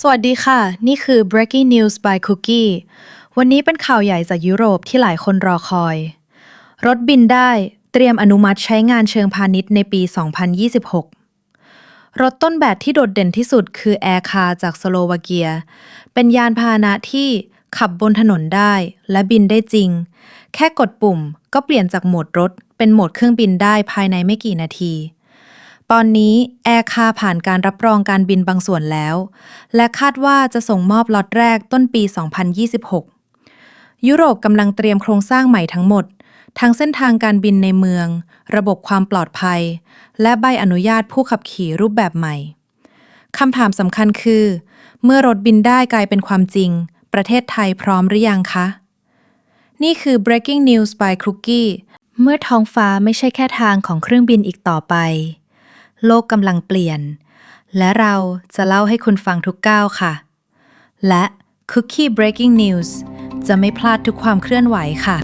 สวัสดีค่ะ นี่คือ breaking news by Cookie วันนี้เป็นข่าวใหญ่จากยุโรปที่หลายคนรอคอย รถบินได้เตรียมอนุมัติใช้งานเชิงพาณิชย์ในปี 2026 รถต้นแบบที่โดดเด่นที่สุดคือ Air Car จากสโลวาเกีย เป็นยานพาหนะที่ขับบนถนนได้และบินได้จริง แค่กดปุ่มก็เปลี่ยนจากโหมดรถเป็นโหมดเครื่องบินได้ภายในไม่กี่นาที ตอนนี้แอร์คาผ่านการรับรองการบินบางส่วนแล้ว และคาดว่าจะส่งมอบล็อตแรกต้นปี 2026 ยุโรปกำลังเตรียมโครงสร้างใหม่ทั้งหมด ทั้งเส้นทางการบินในเมือง ระบบความปลอดภัย และใบอนุญาตผู้ขับขี่รูปแบบใหม่คำถามสำคัญคือ เมื่อรถบินได้กลายเป็นความจริง ประเทศไทยพร้อมหรือยังคะ นี่คือ breaking news by Cookie เมื่อท้องฟ้าไม่ใช่แค่ทางของเครื่องบินอีกต่อไป โลกกำลังเปลี่ยน และเราจะเล่าให้คุณฟังทุกก้าวค่ะ และ Cookie Breaking News จะไม่พลาดทุกความเคลื่อนไหวค่ะ